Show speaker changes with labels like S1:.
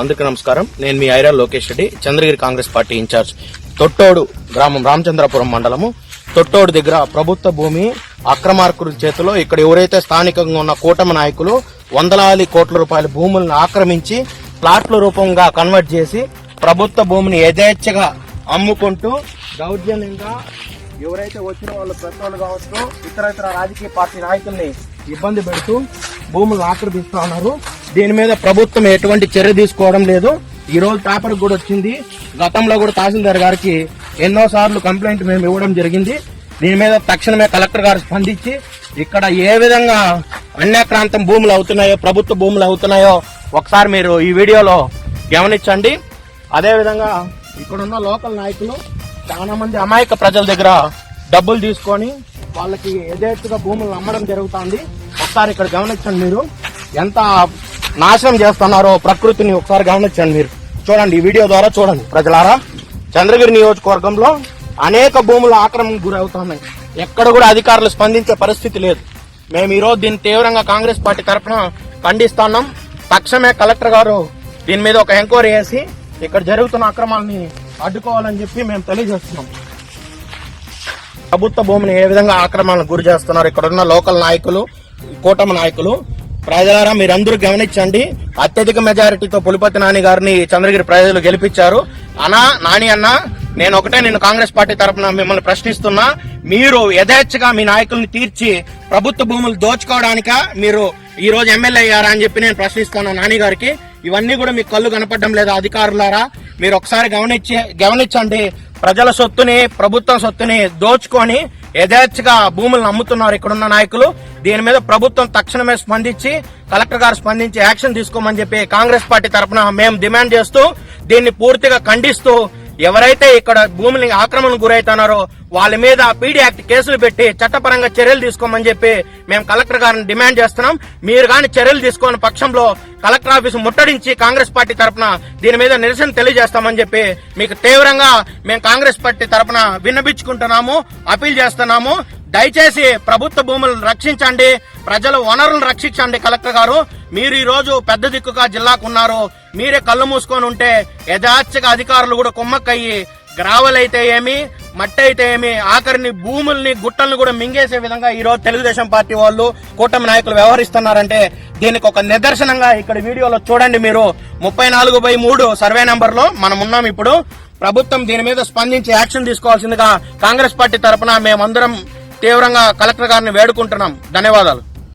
S1: అందరికీ నమస్కారం. నేను మీ ఐరా లోకేష్ రెడ్డి చంద్రగిరి కాంగ్రెస్ పార్టీ ఇన్ఛార్జ్. తొట్టోడు గ్రామం రామచంద్రపురం మండలము. తొట్టోడు దగ్గర ప్రభుత్వ భూమి అక్రమార్కుల చేతిలో ఇక్కడ ఎవరైతే స్థానికంగా ఉన్న కూటమి నాయకులు వందలాది కోట్ల రూపాయల భూములను ఆక్రమించి ప్లాట్ల రూపంగా కన్వర్ట్ చేసి ప్రభుత్వ భూమిని యథేచ్ఛగా అమ్ముకుంటూ దౌర్జన్యంగా ఎవరైతే వచ్చిన వాళ్ళు పెద్దవాళ్ళు కావచ్చు ఇతర ఇతర రాజకీయ పార్టీ నాయకుల్ని ఇబ్బంది పెడుతూ భూములు ఆక్రమిస్తా ఉన్నారు. దీని మీద ప్రభుత్వం ఎటువంటి చర్య తీసుకోవడం లేదు. ఈ రోజు పేపర్ కూడా వచ్చింది. గతంలో కూడా తహసీల్దార్ గారికి ఎన్నో సార్లు కంప్లైంట్ మేము ఇవ్వడం జరిగింది. దీని మీద తక్షణమే కలెక్టర్ గారు స్పందించి ఇక్కడ ఏ విధంగా అన్యాక్రాంతం భూములు అవుతున్నాయో ప్రభుత్వ భూములు అవుతున్నాయో ఒకసారి మీరు ఈ వీడియోలో గమనించండి. అదేవిధంగా ఇక్కడున్న లోకల్ నాయకులు చాలా మంది అమాయక ప్రజల దగ్గర డబ్బులు తీసుకొని వాళ్ళకి యథేచ్ఛగా భూములు అమ్మడం జరుగుతుంది. ఒకసారి ఇక్కడ గమనించండి మీరు. ఎంత నాశనం చేస్తున్నారో ప్రకృతిని ఒకసారి గమనించండి మీరు. చూడండి ఈ వీడియో ద్వారా చూడండి. ప్రజలారా చంద్రగిరి నియోజకవర్గంలో అనేక భూములు ఆక్రమణకు గురవుతున్నాయి. ఎక్కడ కూడా అధికారులు స్పందించే పరిస్థితి లేదు. మేము ఈ రోజు దీన్ని తీవ్రంగా కాంగ్రెస్ పార్టీ తరఫున ఖండిస్తున్నాం. తక్షణమే కలెక్టర్ గారు దీని మీద ఒక ఎంక్వైరీ చేసి ఇక్కడ జరుగుతున్న అక్రమాలని అడ్డుకోవాలని చెప్పి మేము తెలియజేస్తున్నాం. ప్రభుత్వ భూమిని ఏ విధంగా ఆక్రమణకు గురి చేస్తున్నారు ఇక్కడ ఉన్న లోకల్ నాయకులు కూటమి నాయకులు ప్రజలారా మీరందరూ గమనించండి. అత్యధిక మెజారిటీతో పులిపతి నాని గారిని చంద్రగిరి ప్రజలు గెలిపించారు. అన్నా నాని అన్న నేను ఒకటే నేను కాంగ్రెస్ పార్టీ తరఫున మిమ్మల్ని ప్రశ్నిస్తున్నా. మీరు యథేచ్ఛగా మీ నాయకుల్ని తీర్చి ప్రభుత్వ భూములు దోచుకోవడానిక మీరు ఈ రోజు ఎమ్మెల్యే అయ్యారా అని చెప్పి నేను ప్రశ్నిస్తాను నాని గారికి. ఇవన్నీ కూడా మీకు కళ్ళు కనపడడం లేదా అధికారులారా మీరు ఒకసారి గమనించి గమనించండి. ప్రజల సొత్తుని ప్రభుత్వం సొత్తుని దోచుకొని యథేచ్ఛగా భూములను అమ్ముతున్నారు ఇక్కడున్న నాయకులు. దీని మీద ప్రభుత్వం తక్షణమే స్పందించి కలెక్టర్ గారు స్పందించి యాక్షన్ తీసుకోమని చెప్పి కాంగ్రెస్ పార్టీ తరఫున మేము డిమాండ్ చేస్తూ దీన్ని పూర్తిగా ఖండిస్తూ ఎవరైతే ఇక్కడ భూమిని ఆక్రమణకు గురైతున్నారో వాళ్ళ మీద పీడీ యాక్ట్ కేసులు పెట్టి చట్టపరంగా చర్యలు తీసుకోమని చెప్పి మేము కలెక్టర్ గారిని డిమాండ్ చేస్తున్నాం. మీరు కానీ చర్యలు తీసుకోని పక్షంలో కలెక్టర్ ఆఫీస్ ముట్టడించి కాంగ్రెస్ పార్టీ తరపున దీని మీద నిరసన తెలియజేస్తామని చెప్పి మీకు తీవ్రంగా మేము కాంగ్రెస్ పార్టీ తరపున విన్నపించుకుంటున్నాము అపీల్ చేస్తున్నాము. దయచేసి ప్రభుత్వ భూములను రక్షించండి ప్రజల వనరులను రక్షించండి కలెక్టర్ గారు. మీరు ఈ రోజు పెద్ద దిక్కుగా జిల్లాకు ఉన్నారు. మీరే కళ్ళు మూసుకొని ఉంటే యథాచ్ఛగా అధికారులు కూడా కుమ్మక్కయ్యి గ్రావెల్ అయితే ఏమి మట్టి అయితే ఏమి ఆఖరిని భూముల్ని గుట్టలను కూడా మింగేసే విధంగా ఈ రోజు తెలుగుదేశం పార్టీ వాళ్ళు కూటమి నాయకులు వ్యవహరిస్తున్నారంటే దీనికి ఒక నిదర్శనంగా ఇక్కడ వీడియోలో చూడండి మీరు. ముప్పై నాలుగు బై మూడు సర్వే నంబర్లో మనం ఉన్నాం ఇప్పుడు. ప్రభుత్వం దీని మీద స్పందించి యాక్షన్ తీసుకోవాల్సిందిగా కాంగ్రెస్ పార్టీ తరఫున మేమందరం తీవ్రంగా కలెక్టర్ గారిని వేడుకుంటున్నాం. ధన్యవాదాలు.